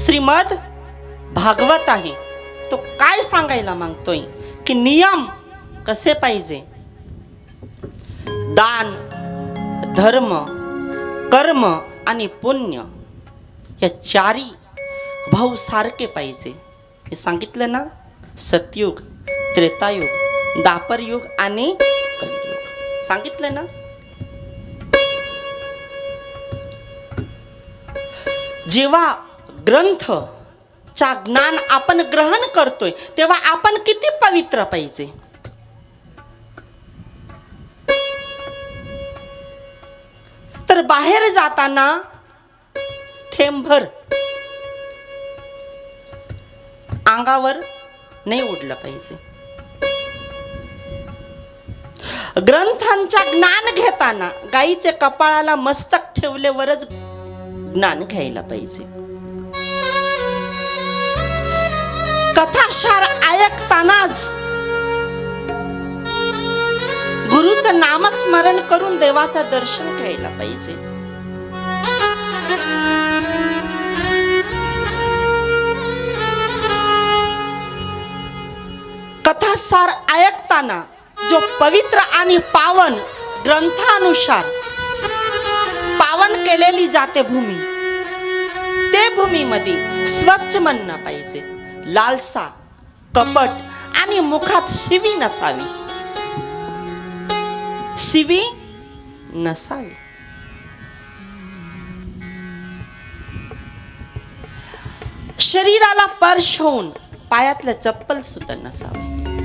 श्रीमद भागवत आहे. तो काय सांगायला मागतोय? की नियम कसे पाहिजे? दान धर्म कर्म आणि पुण्य या चारी भाऊ सारखे पाहिजे. हे सांगितलं ना? सतयुग त्रेतायुग दापरयुग आणि सांगितलं ना? जेव्हा ग्रंथ चा ज्ञान आपण ग्रहण करतोय तेव्हा आपण किती पवित्र पाहिजे? तर बाहेर जाताना थेंबभर अंगावर नाही उडलं पाहिजे. ग्रंथांच्या ज्ञान घेताना गाईचे कपाळाला मस्तक ठेवल्यावरच ज्ञान घ्यायला पाहिजे. कथाशार ऐकतानाच गुरुचं नामस्मरण करून देवाचं दर्शन घ्यायला पाहिजे. कथासार ऐकताना जो पवित्र आणि पावन ग्रंथानुसार पावन केलेली जाते भूमी ते भूमीमध्ये स्वच्छ म्हणणं पाहिजे. लालसा कपट आणि मुखात शिवी नसावी. शिवी नसावी. शरीराला पर्श होऊन पायातलं चप्पल सुद्धा नसावे.